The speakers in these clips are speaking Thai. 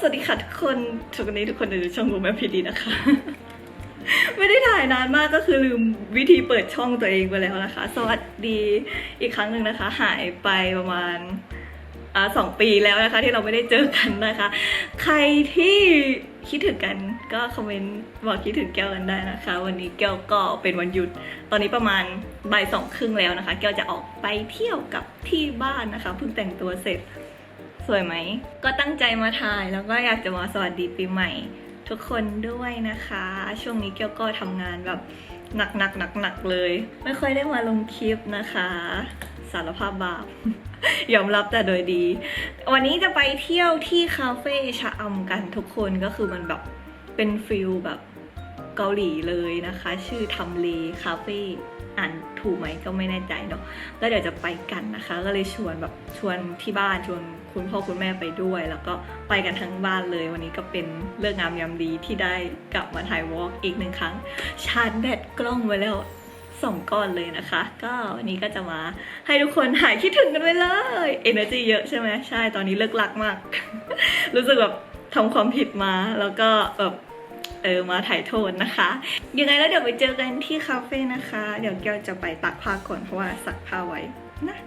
สวัสดีค่ะทุกคนทุกวันนี้ทุกคนดูช่องรูมแมพีดีนะคะ ไม่ได้ถ่ายนานมากก็คือลืมวิธีเปิดช่องตัวเองไปแล้วนะคะ สวัสดีอีกครั้งหนึ่งนะคะ หายไปประมาณ สองปีแล้วนะคะ ที่เราไม่ได้เจอกันนะคะ ใครที่คิดถึงกันก็คอมเมนต์บอกคิดถึงแก้วกันได้นะคะ วันนี้แก้วก็เป็นวันหยุด ตอนนี้ประมาณบ่ายสองครึ่งแล้วนะคะ แก้วจะออกไปเที่ยวกับที่บ้านนะคะเพิ่งแต่งตัวเสร็จสวยไหม ก็ตั้งใจมาถ่ายแล้วก็อยากจะมาสวัสดีปีใหม่ ทุกคนด้วยนะคะ ช่วงนี้เกียวก็ทำงานแบบหนักหนักหนักหนักๆเลย ไม่ค่อยได้มาลงคลิปนะคะ สารภาพบาป ยอมรับแต่โดยดี วันนี้จะไปเที่ยวที่คาเฟ่ชะอำกันทุกคนก็คือมันแบบเป็นฟิลแบบเกาหลีเลยนะคะ ชื่อทำเลคาเฟ่อ่านถูกไหมก็ไม่แน่ใจเนาะแล้วเดี๋ยวจะไปกันนะคะ ก็เลยชวนแบบชวนที่บ้านชวนคุณพ่อคุณแม่ไปด้วย แล้วก็ไปกันทั้งบ้านเลย วันนี้ก็เป็นเรื่องงามยามดีที่ได้กลับมาถ่ายวอล์กอีกหนึ่งครั้ง ชาร์จแบตกล้องไว้แล้ว สองก้อนเลยนะคะ ก็วันนี้ก็จะมาให้ทุกคนหายคิดถึงกันไปเลย energy เยอะใช่ไหมใช่ตอนนี้เลิกลักมาก รู้สึกแบบทำความผิดมาแล้วก็แบบเออมาถ่ายโทษนะคะ ยังไงแล้วเดี๋ยวไปเจอกันที่คาเฟ่นะคะ เดี๋ยวแก้วจะไปตักผ้าก่อนเพราะว่าสักผ้าไว้นะ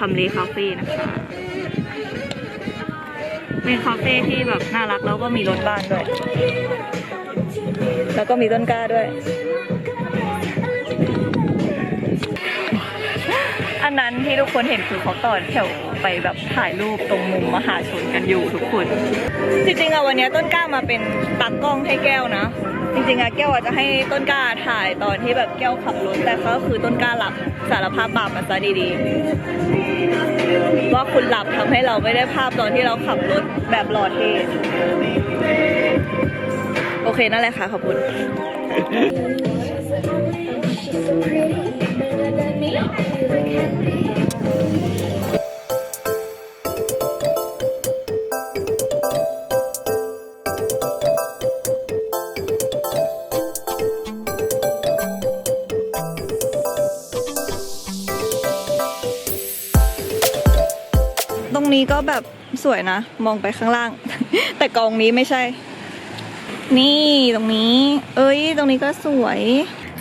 ทำเลคาเฟ่นะคะเป็นคาเฟ่ที่แบบน่ารักแล้วก็มีรถบ้านด้วย แล้วก็มีต้นกล้าด้วย อันนั้นที่ทุกคนเห็นคือเขาต่อแถวไปแบบถ่ายรูปตรงมุมมหาชนกันอยู่ทุกคน จริงๆอะวันนี้ต้นกล้ามาเป็นตากล้องให้แก้วนะ จริงๆอะแก้วอะจะให้ต้นกล้าถ่ายตอนที่แบบแก้วขับรถแต่ก็คือต้นกล้าหลับสารภาพบาปมาซะดีๆ ว่าคุณหลับทำให้เราไม่ได้ภาพตอนที่เราขับรถแบบหล่อเท่โอเคนั่นแหละค่ะขอบคุณ นี้ก็แบบสวยนะ มองไปข้างล่าง แต่กองนี้ไม่ใช่ นี่ตรงนี้ เอ้ย ตรงนี้ก็สวย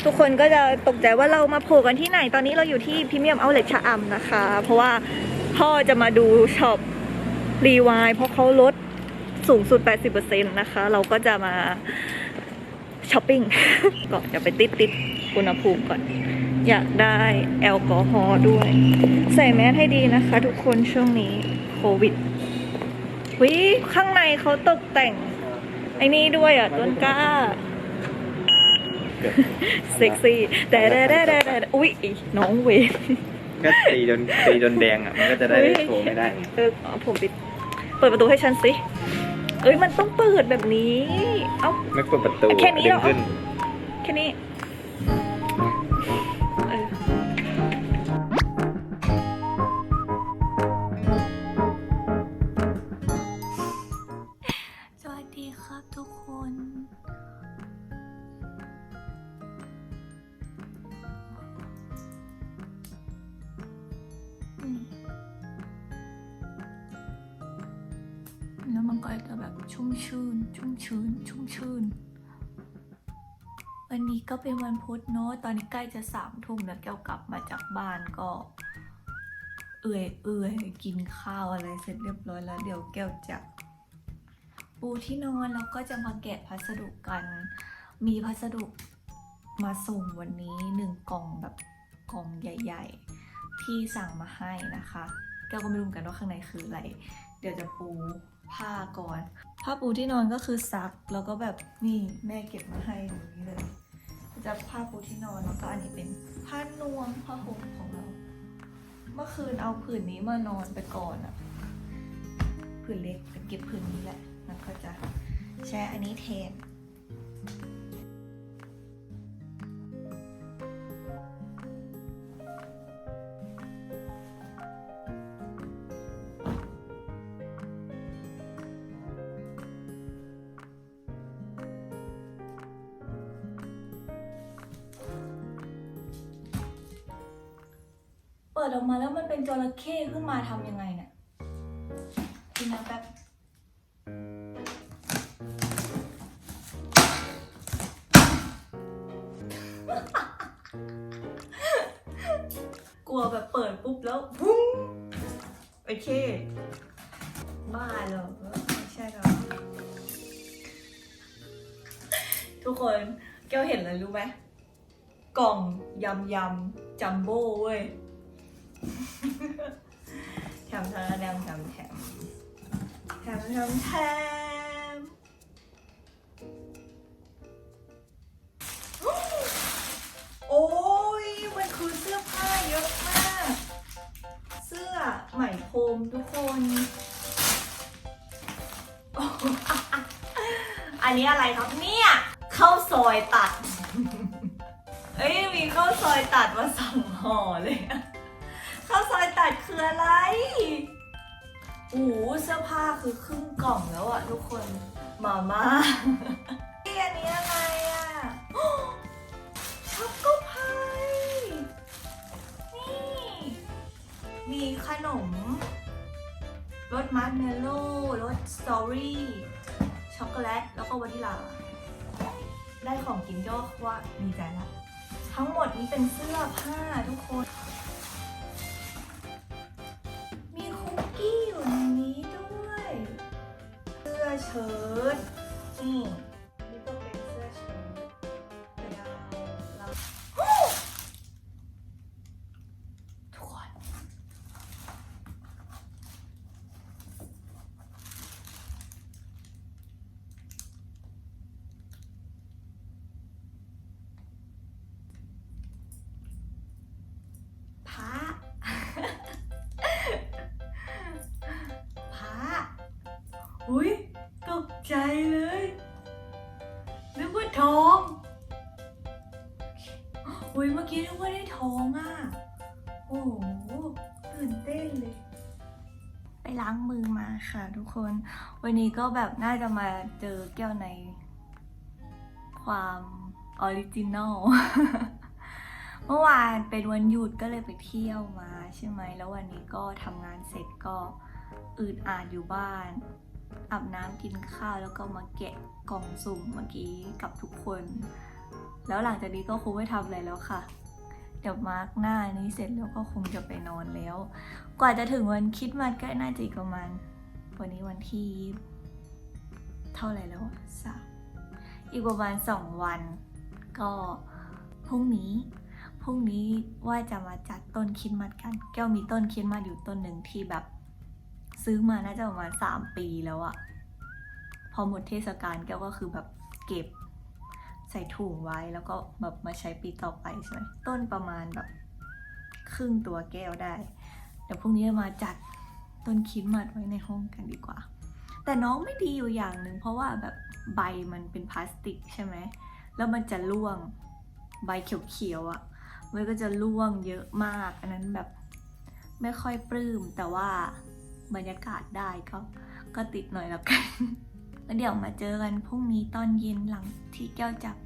ทุกคนก็จะตกใจว่าเรามาโผล่กันที่ไหน ตอนนี้เราอยู่ที่พรีเมียมเอาเล t ชะอำนะคะ เพราะว่าพ่อจะมาดูช็อปรีวายเพราะเขาลดสูงสุด 80%นะคะ เราก็จะมาช้อปปิ้งก่อนจะไปติดติดอุณหภูมิก่อน อยากได้แอลกอฮอล์ด้วย ใส่แมสให้ดีนะคะทุกคนช่วงนี้ โควิดวิข้างในเขาตกแต่ง ไอ้นี่ด้วยอะต้นกล้า เซ็กซี่ แต่แต่แต่แต่แต่อุ๊ยน้องเวรก็ตีจนตีจนแดงอะ มันก็จะได้เฮ้ยโชว์ไม่ได้ เออเอาผมปิด เปิดประตูให้ฉันสิ เอ้ยมันต้องเปิดแบบนี้ เอ้า ไม่เปิดประตูแค่นี้เหรอดึงขึ้นแค่นี้ ครับทุกคน แล้วมันก็จะแบบชุ่มชื่นชุ่มชื้น ชุ่มชื่นวันนี้ก็เป็นวันพุธเนาะ ตอนนี้ใกล้จะสามทุ่มแล้วแก้วกลับมาจากบ้านก็เอื่อยเอื่อยกินข้าวอะไรเสร็จเรียบร้อยแล้ว เดี๋ยวแก้วจะ ปูที่นอนแล้วก็จะมาแกะพัสดุกัน มีพัสดุมาส่งวันนี้หนึ่งกล่องแบบกล่องใหญ่ ๆ ที่สั่งมาให้นะคะแก้วก็ไม่รู้กันว่าข้างในคืออะไร เดี๋ยวจะปูผ้าก่อน ผ้าปูที่นอนก็คือซัก แล้วก็แบบนี่แม่เก็บมาให้อย่างนี้เลย จะผ้าปูที่นอนแล้วก็อันนี้เป็นผ้านวมผ้าห่มของเรา เมื่อคืนเอาผืนนี้มานอนไปก่อนอะผืนเล็กจะเก็บผืนนี้แหละ ก็จะใช้อันนี้แทนเปิดออกมาแล้วมันเป็นจระเข้ขึ้นมาทำยังไง บ้าเหรอไม่ใช่หรอกทุกคนแก้วเห็นอะไรรู้ไหมกล่องยำยำจัมโบ้เว้ยแถมแถมแถมแถมแถมแถมแถมแถมโอ้ยมันคือเสื้อผ้าเยอะมา ไหมพรมทุกคน อันนี้อะไรครับเนี่ยข้าวซอยตัด เอ้ยมีข้าวซอยตัดมาสองห่อเลยข้าวซอยตัดคืออะไรโอ้โหเสื้อผ้าคือครึ่งกล่องแล้วอะทุกคน มาม่า มีขนมรสมัสเมลโล่รสสตรอเบอรี่ช็อกโกแลต แล้วก็วานิลลาได้ของกินก็ว่าดีใจละ ทั้งหมดนี้เป็นเสื้อผ้าทุกคน มีคุกกี้อยู่ในนี้ด้วย เสื้อเชิ้ตนี่ อุ้ยตกใจเลยนึกว่าท้องอุ้ยเมื่อกี้นึกว่าได้ท้องอะ โอ้โหตื่นเต้นเลย ไปล้างมือมาค่ะทุกคน วันนี้ก็แบบน่าจะมาเจอแก้วใน ความออริจินอลเมื่อวานเป็นวันหยุดก็เลยไปเที่ยวมาใช่ไหม แล้ววันนี้ก็ทำงานเสร็จก็อืดอาดอยู่บ้าน อาบน้ำกินข้าวแล้วก็มาแกะกล่องสุ่มเมื่อกี้กับทุกคน แล้วหลังจากนี้ก็คงไม่ทำอะไรแล้วค่ะ เดี๋ยวมาร์กหน้านี้เสร็จแล้วก็คงจะไปนอนแล้ว กว่าจะถึงวันคิดมาสก็น่าจะอีกประมาณวันนี้วันที่ เท่าไหร่แล้วอะสามอีกประมาณสองวัน ก็พรุ่งนี้พรุ่งนี้ว่าจะมาจัดต้นคิดมัดกัน แก้วมีต้นคิดมัดอยู่ต้นหนึ่งที่แบบ ซื้อมาน่าจะประมาณสามปีแล้วอะพอหมดเทศกาลแก้วก็คือแบบเก็บใส่ถุงไว้แล้วก็แบบมาใช้ปีต่อไปใช่ไหมต้นประมาณแบบครึ่งตัวแก้วได้เดี๋ยวพรุ่งนี้มาจัดต้นคิดมัดไว้ในห้องกันดีกว่า แต่น้องไม่ดีอยู่อย่างหนึ่งเพราะว่าแบบใบมันเป็นพลาสติกใช่ไหมแล้วมันจะร่วงใบเขียวๆอะ่ะมันก็จะร่วงเยอะมาก อันนั้นแบบไม่ค่อยปลื้มแต่ว่า บรรยากาศได้ก็ก็ติดหน่อยแล้วกันแล้วเดี๋ยวมาเจอกันพรุ่งนี้ตอนเย็นหลังที่แก้วจับ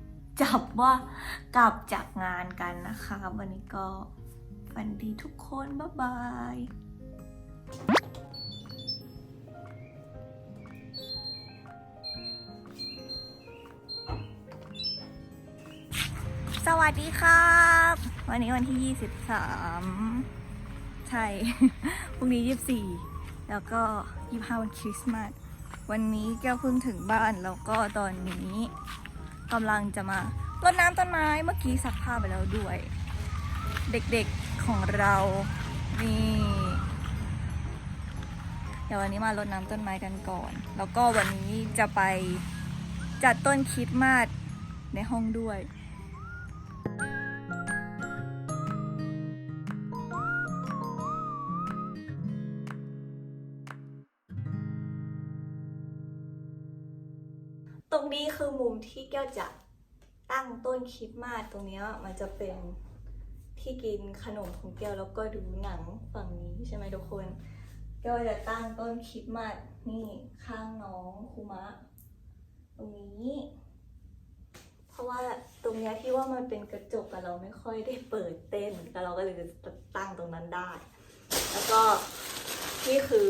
จับว่ากลับจากงานกันนะคะ วันนี้ก็ฝันดีทุกคน บ๊ายบายสวัสดีครับ วันนี้วันที่ 23 ใช่ พรุ่งนี้ 24 แล้วก็25วันคริสต์มาสวันนี้แก้วเพิ่งถึงบ้านแล้วก็ตอนนี้กำลังจะมารดน้ำต้นไม้เมื่อกี้ซักผ้าไปแล้วด้วย เด็กๆของเรานี่เดี๋ยววันนี้มารดน้ำต้นไม้กันก่อน แล้วก็วันนี้จะไปจัดต้นคริสต์มาสในห้องด้วย ตรงนี้คือมุมที่แก้วจะตั้งต้นคริดมาสตรงนี้มันจะเป็นที่กินขนมของแก้วแล้วก็ดูหนังฝั่งนี้ใช่ไหมทุกคนแก้วจะตั้งต้นคริดมาสนี่ข้างน้องคุมะ ตรงนี้ เพราะว่าตรงนี้ที่ว่ามันเป็นกระจกอะเราไม่ค่อยได้เปิดเต้นแต่เราก็เลยจะตั้งตรงนั้นได้ แล้วก็นี่คือ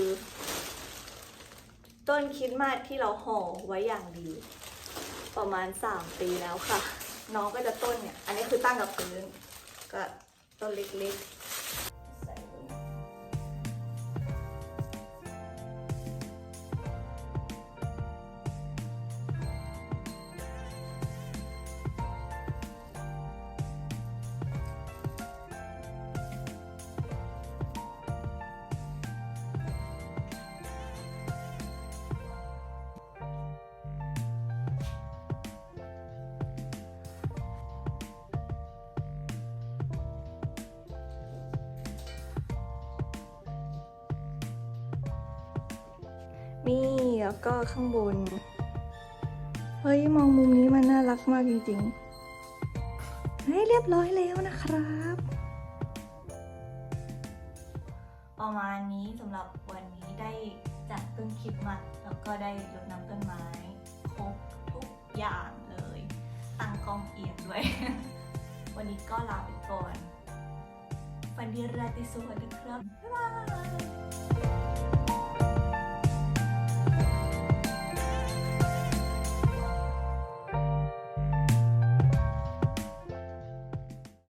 ต้นคิดมากที่เราห่อไว้อย่างดี ประมาณ 3 ปีแล้วค่ะ น้องก็จะต้นเนี่ย อันนี้คือตั้งกับพื้น ก็ต้นเล็กๆ นี่แล้วก็ข้างบน เฮ้ย มองมุมนี้มันน่ารักมากจริงๆเฮ้ยเรียบร้อยแล้วนะครับประมาณนี้สำหรับวันนี้ได้จัดต้นคริดมาแล้วก็ได้รดน้ำต้นไม้ครบทุกอย่างเลย ตั้งกล้องเอียงด้วย วันนี้ก็ลาไปก่อนฝันดีราตรีสวัสดิ์ครับ บ๊ายบาย